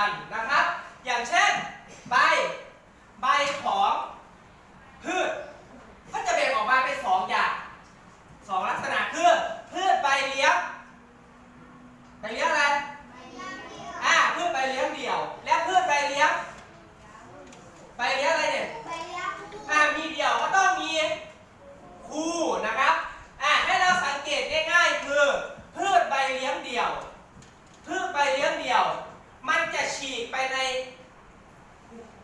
ันนะครับ อย่างเช่น ใบ ใบของพืชก็จะแบ่งออกมาเป็นสองอย่างสองลักษณะคือพืชใบเลี้ยงใบเลี้ยงอะไรพืชใบเลี้ยงเดี่ยว และพืชใบเลี้ยงใบเลี้ยงอะไรเนี่ยอ่ามีเดี่ยวก็ต้องมีคู่นะครับอ่าให้เราสังเกตง่ายๆคือพืชใบเลี้ยงเดี่ยวพืชใบเลี้ยงเดี่ยวีกไปใน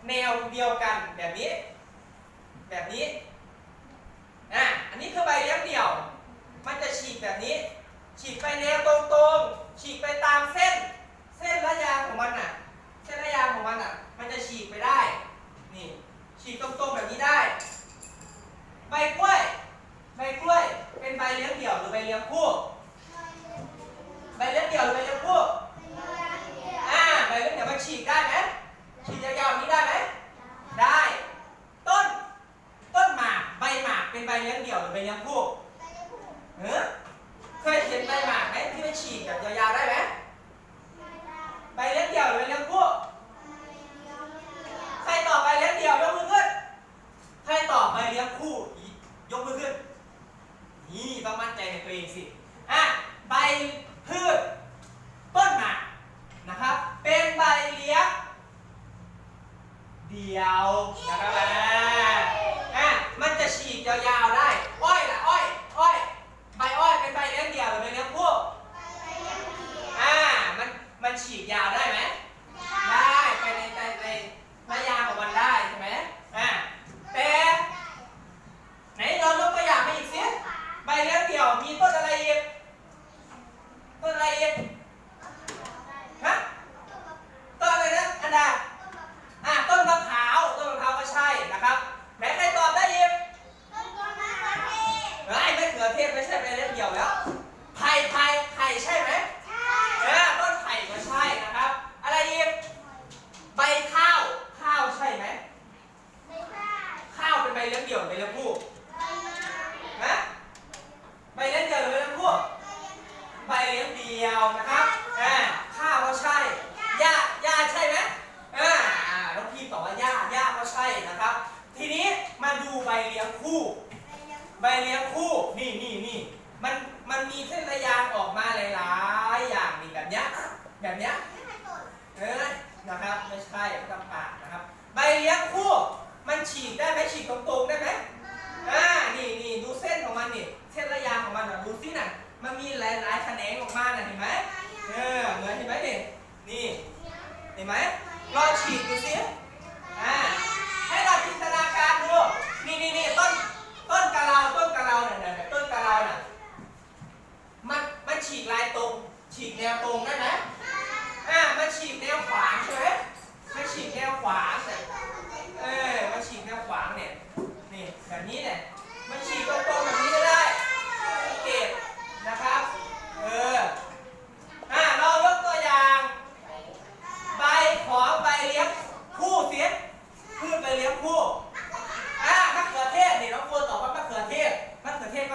แนวเดียวกันแบบนี้ แบบนี้อะอันนี้คือใบเลี้ยงเดี่ยว มันจะฉีกแบบนี้ ฉีกไปแนวตรงๆ ฉีกไปตาม นี่ต้องมั่นใจในตัวเองสิ อะ ใบพืช เทศไม่ใช่ไปเล่นเดี่ยวแล้วไผ่ไผ่ไผ่ใช่ไหมเออต้นไผ่ก็ใช่นะครับ อะไรอีกใบข้าวข้าวใช่ไหมข้าวเป็นใบเลี้ยงเดี่ยวใบเลี้ยงคู่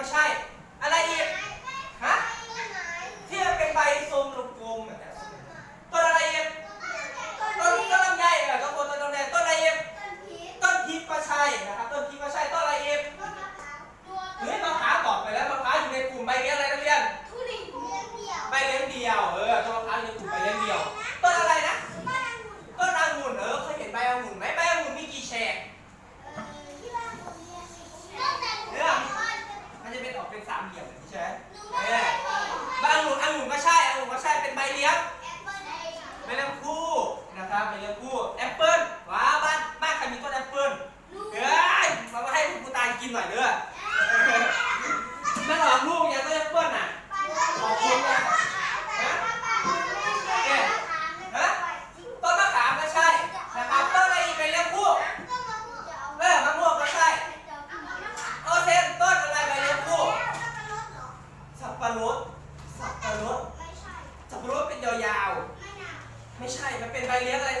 ก็ใช่ อะไรอีก เป็นสามเหลี่ยมแบบนี้ใช่ไหมใบอบางองุ่นองุ่นก็ใช่องุ่นก็ใช่เป็นใบเลี้ยงเป็นเปิ้ลคู่นะครับเป็นเลี้ยงคู่แอปเเป็นใบเลี้ยงอะไร